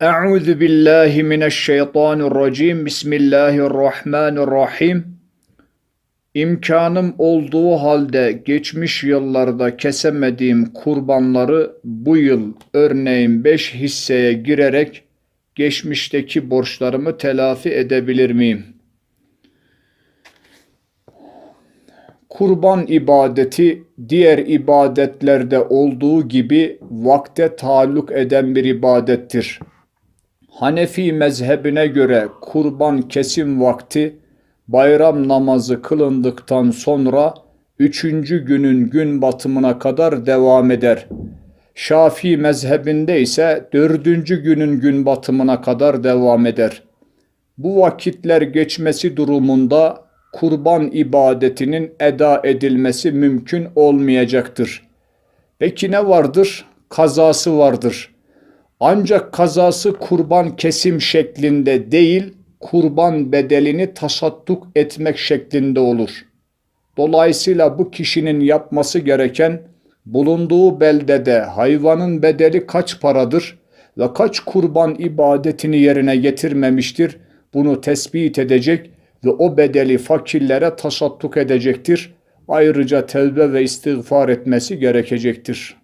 Euzu billahi mineşşeytanirracim. Bismillahirrahmanirrahim. İmkanım olduğu halde geçmiş yıllarda kesemediğim kurbanları bu yıl örneğin 5 hisseye girerek geçmişteki borçlarımı telafi edebilir miyim? Kurban ibadeti diğer ibadetlerde olduğu gibi vakte taalluk eden bir ibadettir. Hanefi mezhebine göre kurban kesim vakti bayram namazı kılındıktan sonra üçüncü günün gün batımına kadar devam eder. Şafii mezhebinde ise dördüncü günün gün batımına kadar devam eder. Bu vakitler geçmesi durumunda kurban ibadetinin eda edilmesi mümkün olmayacaktır. Peki ne vardır? Kazası vardır. Ancak kazası kurban kesim şeklinde değil, kurban bedelini tasadduk etmek şeklinde olur. Dolayısıyla bu kişinin yapması gereken bulunduğu beldede hayvanın bedeli kaç paradır ve kaç kurban ibadetini yerine getirmemiştir bunu tespit edecek ve o bedeli fakirlere tasadduk edecektir. Ayrıca tevbe ve istiğfar etmesi gerekecektir.